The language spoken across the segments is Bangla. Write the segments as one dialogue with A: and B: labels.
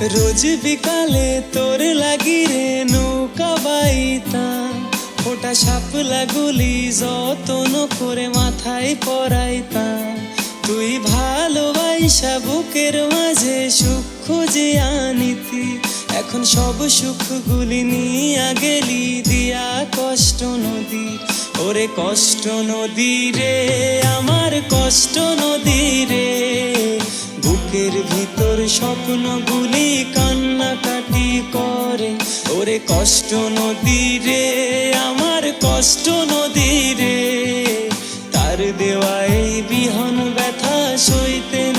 A: রোজ বিকালে তোর লাগি রে নৌকা বাইতাম ফোটা সাপলা গুলি যতন করে মাথায় পরাইতাম তুই ভালোবাসা বুকের মাঝে সুখ খুঁজে আনিতি। এখন সব সুখগুলি নিয়া গেলি দিয়া কষ্ট নদী। ওরে কষ্ট নদী রে, আমার কষ্ট নদী রে। বুকের ভিতর স্বপ্নগুলি কান্নাকাটি করে। ওরে কষ্ট নদী রে, আমার কষ্ট নদী রে। তার দেওয়া এই বিহন ব্যথা সইতে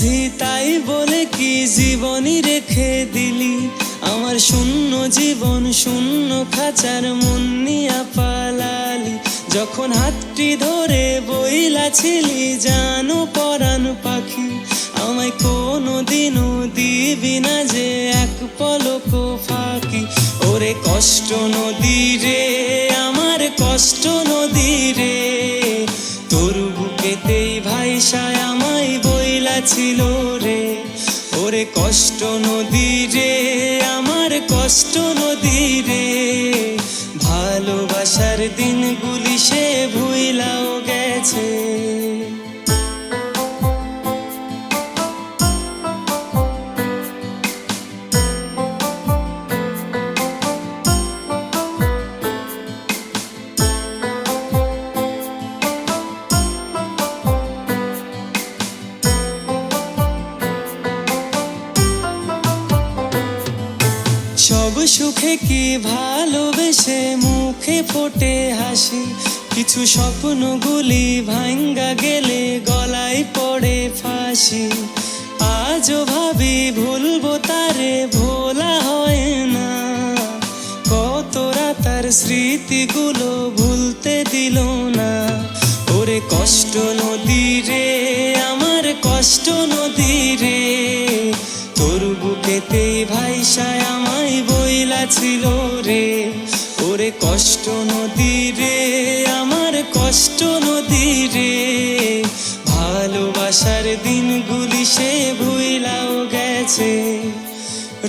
A: মাঝি তাই বলে কি জীবনই রেখে দিলি? আমার শূন্য জীবন, শূন্য খাঁচার মন পালালি। যখন হাতটি ধরে বইলা ছিলি জানো পরাণ পাখি। আমায় কোনো দিনও দিবি না যে এক পলক ফাঁকি। ওরে কষ্ট নদী রে, আমার কষ্ট নদী রে। তোর বুকেতেই ভাইসায় আমায় বইলা ছিল রে। ওরে কষ্ট নদী রে, আমার কষ্ট নদী রে। ভালোবাসার দিনগুলি সে ভুইলাও গেছে। সুখে কি ভালোবেসে মুখে ফোটে হাসি? কিছু স্বপ্নগুলি ভাঙ্গা গেলে গলায় পড়ে ফাঁসি। আজও ভাবি ভুলবো তারে, ভোলা হয় না। কত রাতার স্মৃতিগুলো ভুলতে দিল না। ওরে কষ্ট নদী রে, আমার কষ্ট নদী রে। তোর বুকেতে ভাইসায় ছিল রে, ওরে কষ্ট নদী রে, আমার কষ্ট নদী রে। ভালোবাসার দিনগুলি সে ভুইলাও গেছে।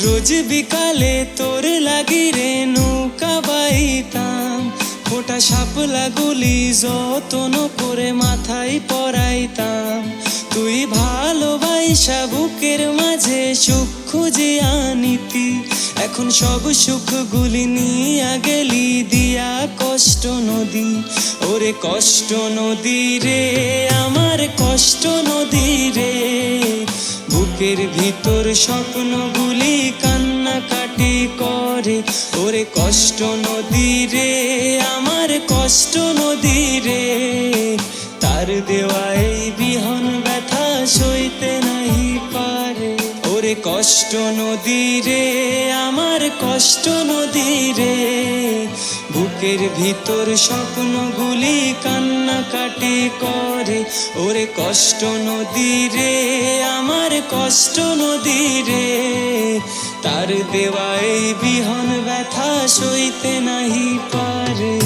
A: রোজ বিকালে তোর লাগি রে নৌকা বাইতাম। ফোটা সাপলা গুলি যতন করে মাথায় পরাইতাম। তুই ভালোবাসা বুকের মাঝে সুখ খুঁজে আনিতি এখন সব সুখগুলি নিয়া গেলি দিয়া কষ্ট নদী। ওরে কষ্ট নদী রে, আমার কষ্ট নদী রে। বুকের ভিতর স্বপ্নগুলি কান্নাকাটি করে। ওরে কষ্ট নদী রে, আমার কষ্ট নদী রে। তার দেওয়া এই বিহন ব্যথা সইতে নাহি ওরে কষ্ট নদী রে, আমার কষ্ট নদী রে। বুকের ভিতর স্বপ্নগুলি কান্নাকাটি করে। ওরে কষ্ট নদী রে, আমার কষ্ট নদী রে। তার দেওয়া বিহন ব্যথা সইতে নাহি পারে।